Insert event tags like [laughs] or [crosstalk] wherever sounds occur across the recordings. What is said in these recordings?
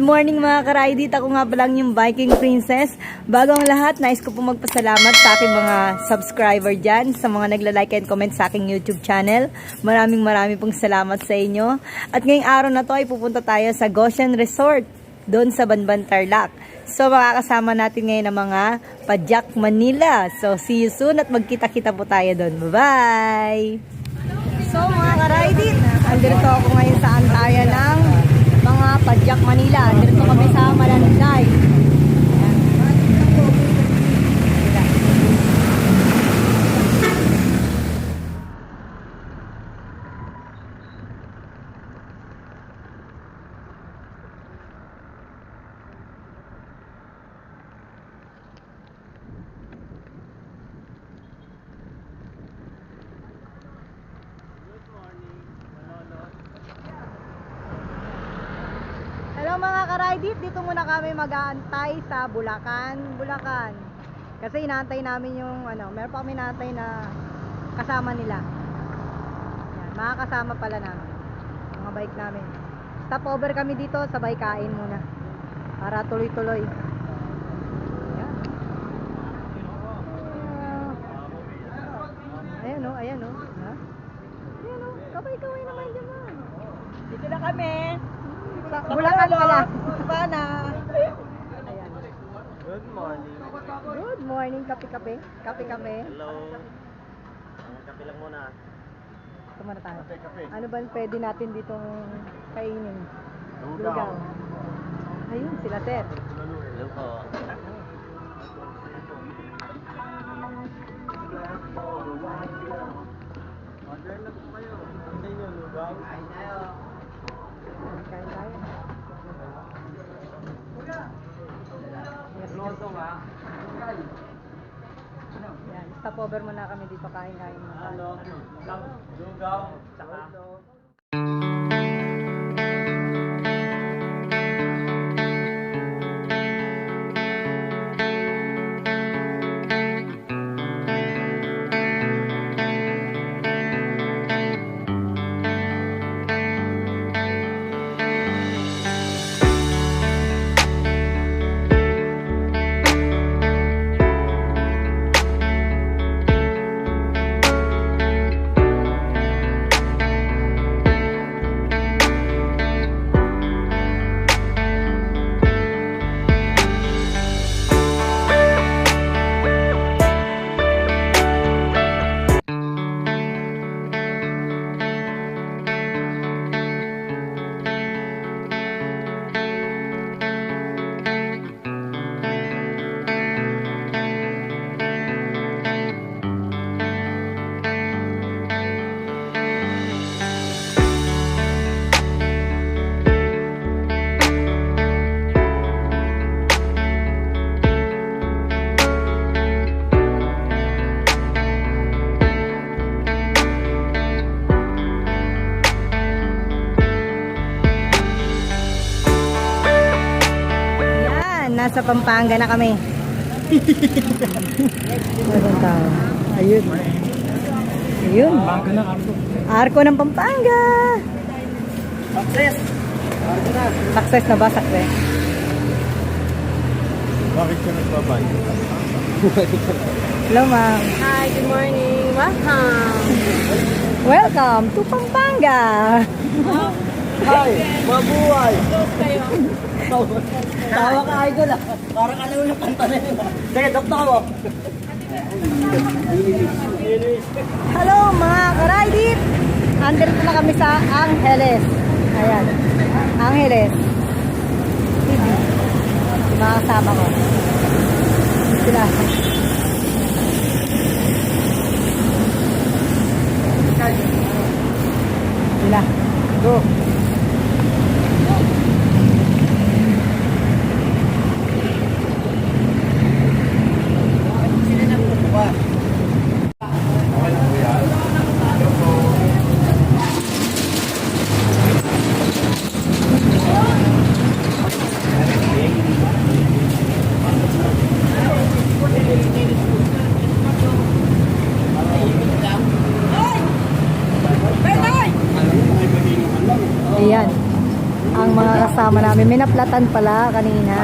morning mga karaidit. Ako nga palang yung Viking Princess. Bago ang lahat, nais ko po magpasalamat sa aking mga subscriber dyan, sa mga nagla-like and comment sa aking YouTube channel. Maraming maraming pong salamat sa inyo. At ngayong araw na to ay pupunta tayo sa Goshen Resort, doon sa Banban Tarlac. So makakasama natin ngayon ang mga Padyak Manila. So see you soon at magkita-kita po tayo doon. Bye-bye! So mga karaidit, andito ako ngayon sa antayan ng mga Padyak Manila. Andito kami sa Malanday. Hello mga karaidit, dito muna kami mag-aantay sa Bulacan, Bulacan. Kasi inaantay namin yung ano, meron pa kami inaantay na kasama nila. Yan, mga kasama pala namin. Mga bike namin. Stop over kami dito, sabay kain muna. Para tuloy-tuloy. Yan. Ayan o, ayan o. Ha? Ayan o, kabay-kabay naman dyan. Dito na kami. Sa Bulacan pala. Sana. Good morning. Good morning, kape-kape. Kape-kape. Hello. Kape lang muna. Ito muna tayo. Ano ba pwede natin ditong kainin? Lugaw. Ayun, sila sir. Hello po. Order na po kayo. Sa inyo, lugaw. Kain tayo. Yes, Loso ba? Yan, stop over muna kami dito kain-kain. Ano? Lugaw. Tsaka. Pampanga na kami. Tayo? Ayun. Ayun. Bago na ako. Arko ng Pampanga. Success! Success na ba? Success. Bakit ka nagbabay? Hello, ma'am. Hi, good morning. Welcome. Welcome to Pampanga. Hi! Mabuhay! kayo. Tawa ka idol ah. Parang alam mo yung kanta na yun ah. Sige, doktor ako. Hello mga karaidit! Andito na kami sa Angeles. Ayan. Angeles. Mga kasama ko. Sila. Sila. Kasama namin. May naplatan pala kanina.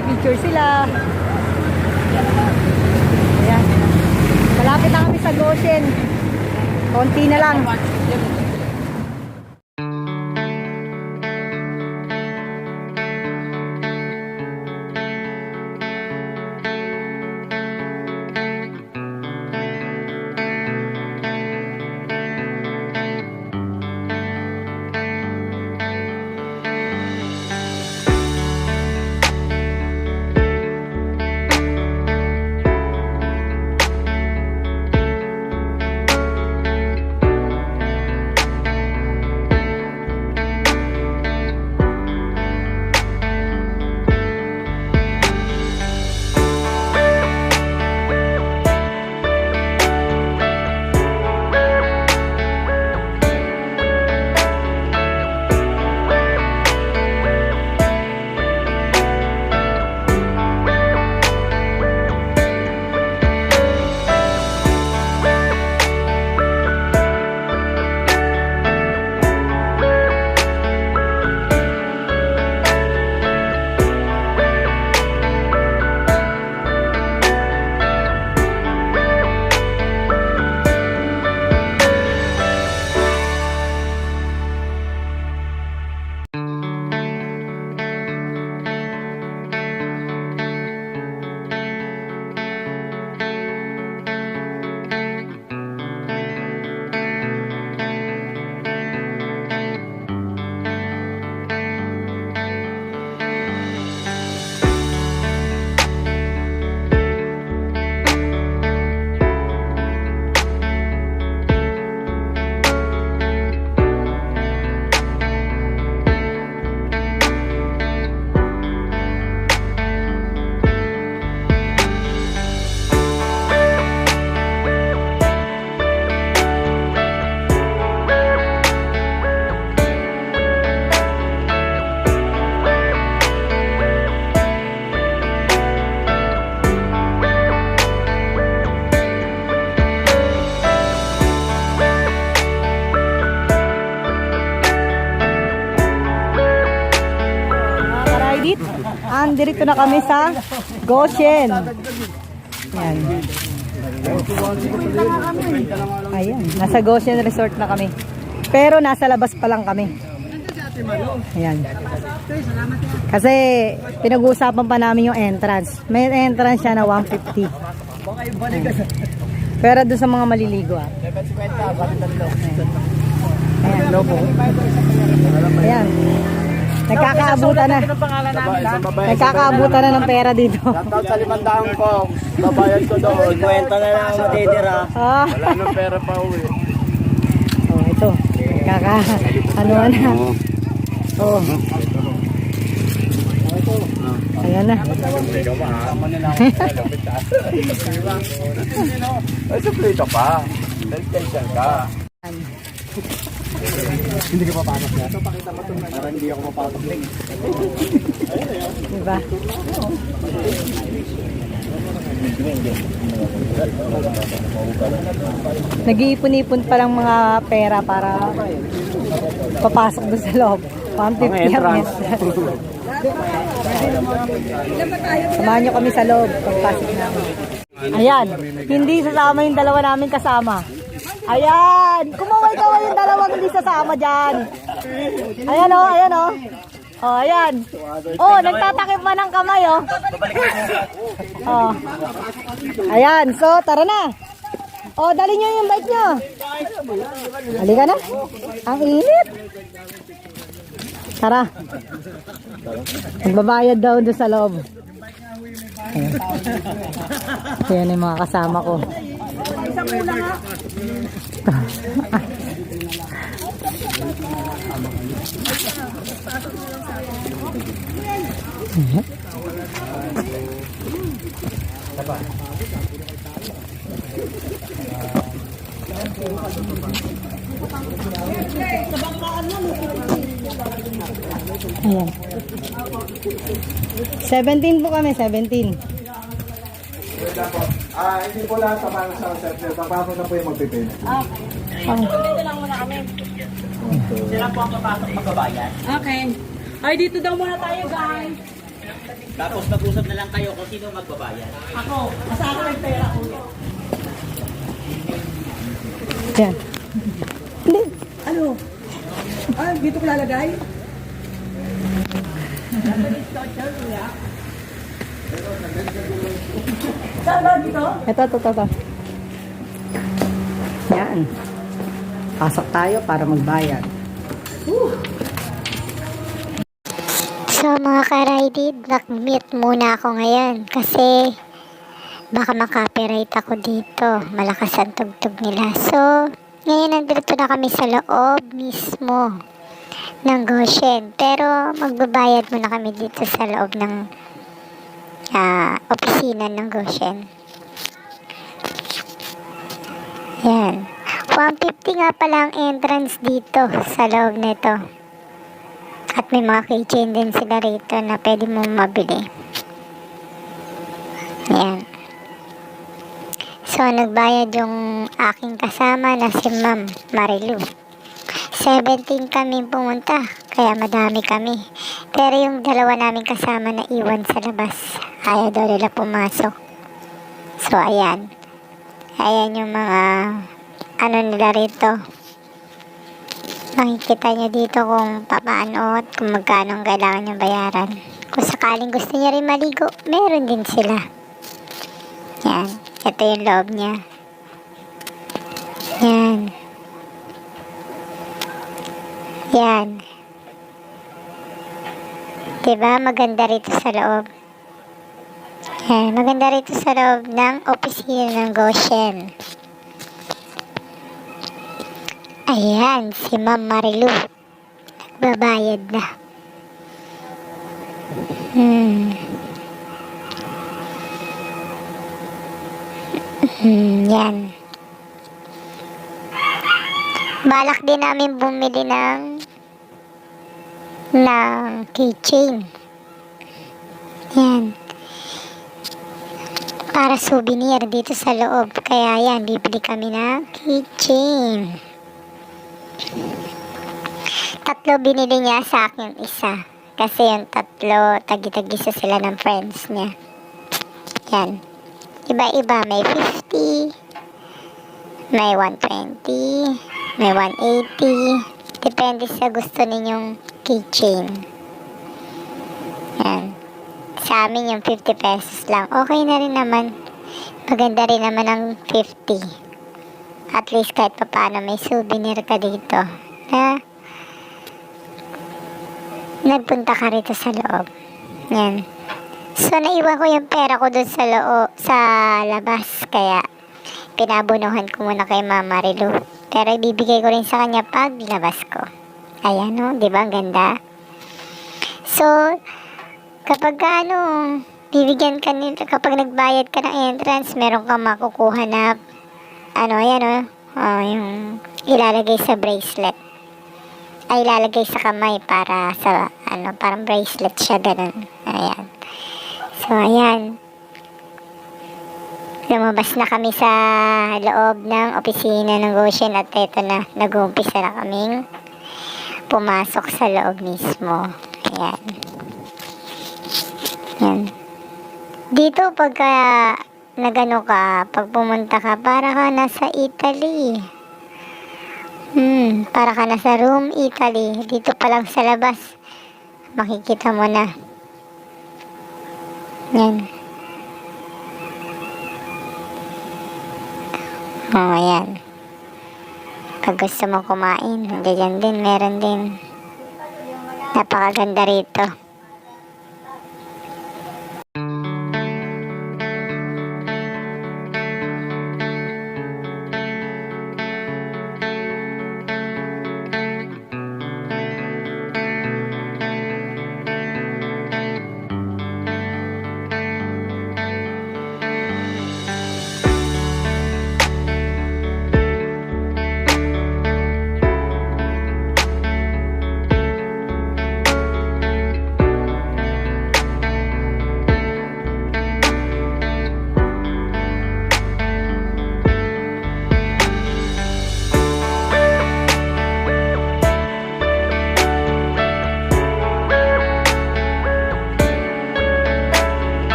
Nagpipicture sila. Ayan. Malapit na kami sa Goshen. Konti na lang. Nandirito na kami sa Goshen. Yan. Ayan, nasa Goshen Resort na kami. Pero nasa labas pa lang kami. Ayan. Kasi pinag-uusapan pa namin yung entrance. May entrance siya na 150. Pero doon sa mga maliligo ah. Ayan. Ayan. Nagkakaabutan na. Nagkakaabutan na ng pera dito. Shoutout sa limandaan ko. Babayad ko doon. Kwenta na lang ang matitira. Ah. Wala nang pera pa uwi. Oh, ito. Kaka, ano na. Oh. Ayan na. Ay, supply ka pa. Nag-tension ka. [laughs] Hindi ka papasok na. Pakita mo ito. Parang hindi ako mapasok. Diba? Nag-iipon-ipon pa lang mga pera para papasok doon sa loob. 150 ang entrance. [laughs] Samahan nyo kami sa loob pagpasok namin. Ayan, hindi sasama yung dalawa namin kasama. Ayan, kumaway-kaway yung dalawang hindi sasama dyan. Ayan o, ayan o. Oh, ayan. Oh, nagtatakip pa ng kamay oh. Oh. Ayan, so tara na. Oh, dali nyo yung bike nyo. Halika na. Ang init. Tara. Magbabayad daw doon sa loob. Ayan. Ayan yung mga kasama ko. Ayan. 17 po kami, 17. Ah, hindi po lahat sa mga sa set. Papasok na po yung magpipin. Oh. Okay. Ay, dito daw muna tayo, guys. Tapos mag-usap na lang kayo kung sino magbabayad. Ako. Basta ako ng pera ko. Yan. Hindi. Ano? Ah, dito ko lalagay? Saan ba dito? Ito, ito, ito, ito. Yan. Pasok tayo para magbayad. So mga ka-rided, nag-mute muna ako ngayon kasi baka makapiright ako dito. Malakas ang tugtog nila. So, ngayon nandito na kami sa loob mismo ng Goshen. Pero magbabayad muna kami dito sa loob ng ah, opisina ng Goshen. Yan. 150 nga pala ang entrance dito sa loob nito. At may mga keychain din sila rito na pwede mo mabili. Ayan. So, nagbayad yung aking kasama na si Ma'am Marilu. 17 kami pumunta, kaya madami kami. Pero yung dalawa namin kasama na iwan sa labas, ayaw daw nila pumasok. So, ayan. Ayan yung mga ano nila rito. Makikita nyo dito kung papaano at kung magkano ang kailangan nyo bayaran. Kung sakaling gusto niya rin maligo, meron din sila. Yan. Ito yung loob niya. Yan. Yan. Diba? Maganda rito sa loob. Yan. Maganda rito sa loob ng opisina ng Goshen. Ayan, si Ma'am Marilu. Nagbabayad na. Hmm. Hmm, yan. Balak din namin bumili ng ng keychain. Yan. Para souvenir dito sa loob. Kaya yan, bibili kami ng keychain. Tatlo binili niya sa akin isa. Kasi yung tatlo, tagi-tagisa sila ng friends niya. Yan. Iba-iba. May 50, may 120, may 180. Depende sa gusto ninyong keychain. Yan. Sa amin yung 50 pesos lang. Okay na rin naman. Maganda rin naman ang 50. At least kahit pa paano may souvenir ka dito. Na nagpunta ka rito sa loob. Yan. So, naiwan ko yung pera ko dun sa loob, sa labas. Kaya, pinabunuhan ko muna kay Mama Rilu. Pero ibibigay ko rin sa kanya pag labas ko. Ayan o, di ba? Ang ganda. So, kapag ka, ano, bibigyan ka nito, kapag nagbayad ka ng entrance, meron kang makukuha na, ano, ayan o, oh, yung ilalagay sa bracelet. Ay, ilalagay sa kamay para sa, ano, parang bracelet siya, ganun. Ayan. So, ayan. Lumabas na kami sa loob ng opisina ng Goshen at eto na, nag-uumpisa na kaming pumasok sa loob mismo. Ayan. Yan. Dito pagka nagano ka, pag pumunta ka, para ka nasa Italy. Hmm, para ka nasa Rome, Italy. Dito pa lang sa labas. Makikita mo na. Yan. Oh, ayan. Pag gusto mo kumain, ganyan din, meron din. Napakaganda rito.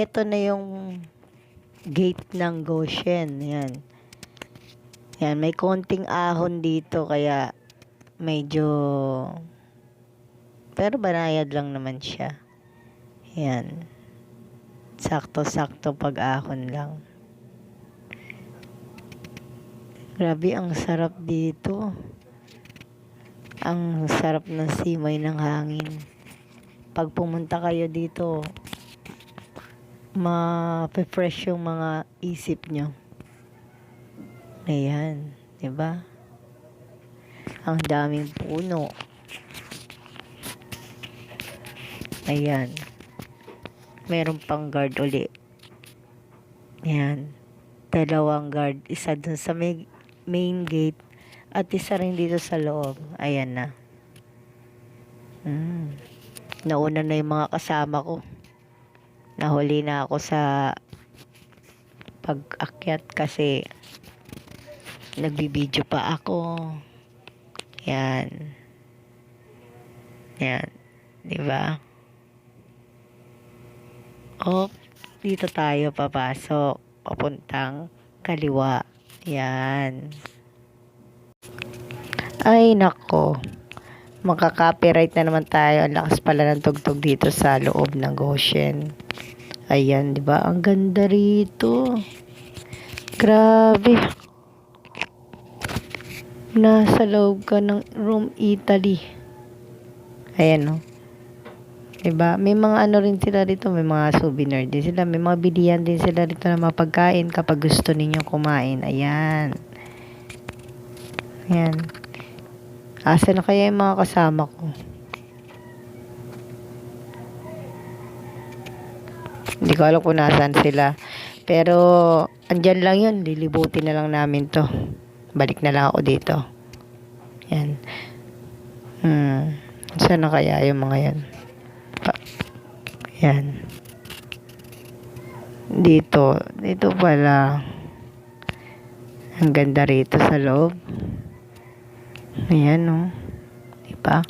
Ito na yung gate ng Goshen. Ayan. Ayan, may konting ahon dito kaya medyo pero banayad lang naman siya. Ayan. Sakto-sakto pag-ahon lang. Grabe, ang sarap dito. Ang sarap ng simay ng hangin pag pumunta kayo dito, ma-refresh yung mga isip nyo. Ayan, di ba? Ang daming puno. Ayan. Meron pang guard uli. Ayan. Dalawang guard. Isa dun sa may, main gate at isa rin dito sa loob. Ayan na. Mm nauna na yung mga kasama ko. Nahuli na ako sa pag-akyat kasi nagbibideo pa ako. Yan. Yan. Di ba? Oh, dito tayo papasok. Papuntang kaliwa. Yan. Ay, nako makaka-copyright na naman tayo. Ang lakas pala ng tugtog dito sa loob ng Goshen. Ayan, di ba? Ang ganda rito. Grabe. Nasa loob ka ng room Italy. Ayan, no? Diba? May mga ano rin sila dito, may mga souvenir din sila, may mga bilihan din sila dito na mapagkain kapag gusto ninyong kumain. Ayan. Ayan. Asa na kaya yung mga kasama ko? Hindi ko alam kung nasaan sila. Pero, andyan lang yun. Lilibutin na lang namin to. Balik na lang ako dito. Yan. Hmm. Saan na kaya yung mga yan? Pa. Yan. Dito. Dito pala. Ang ganda rito sa loob. Ayan, no. Diba?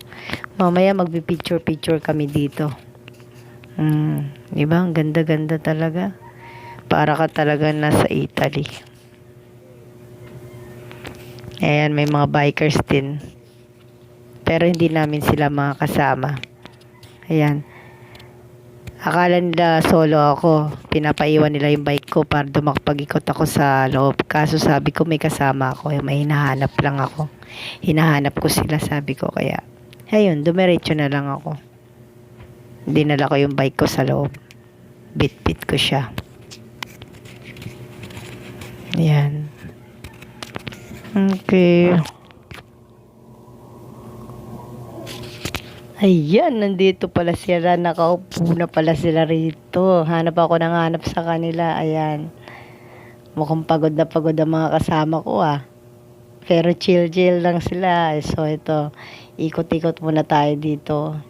Mamaya magpipicture-picture kami dito. Hmm. Diba? Ang ganda-ganda talaga. Para ka talaga nasa Italy. Ayan, may mga bikers din. Pero hindi namin sila mga kasama. Ayan. Akala nila solo ako. Pinapaiwan nila yung bike ko para dumakpag-ikot ako sa loob. Kaso sabi ko may kasama ako. May hinahanap lang ako. Hinahanap ko sila sabi ko. Kaya, ayun, dumiretso na lang ako. Dinala ko yung bike ko sa loob. Bit-bit ko siya. Ayan. Okay. Ayan, nandito pala sila. Nakaupo na pala sila rito. Hanap ako ng hanap sa kanila. Ayan. Mukhang pagod na pagod ang mga kasama ko ah. Pero chill-chill lang sila. So ito, ikot-ikot muna tayo dito.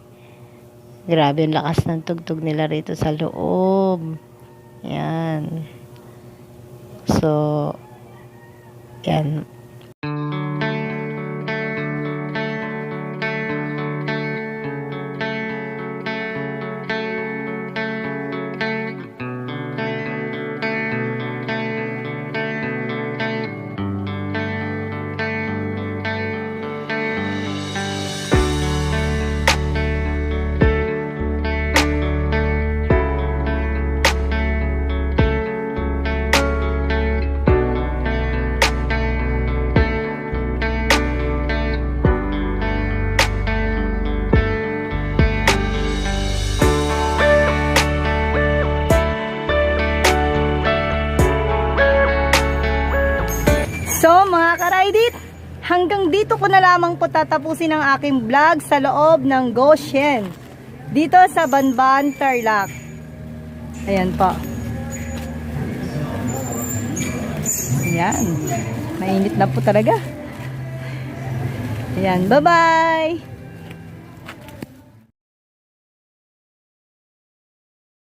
Grabe ang lakas ng tugtog nila rito sa loob. Yan. So, yan. Dito ko na lamang po tatapusin ang aking vlog sa loob ng Goshen. Dito sa Banban, Tarlac. Ayan po. Ayan. Mainit na po talaga. Ayan, bye-bye!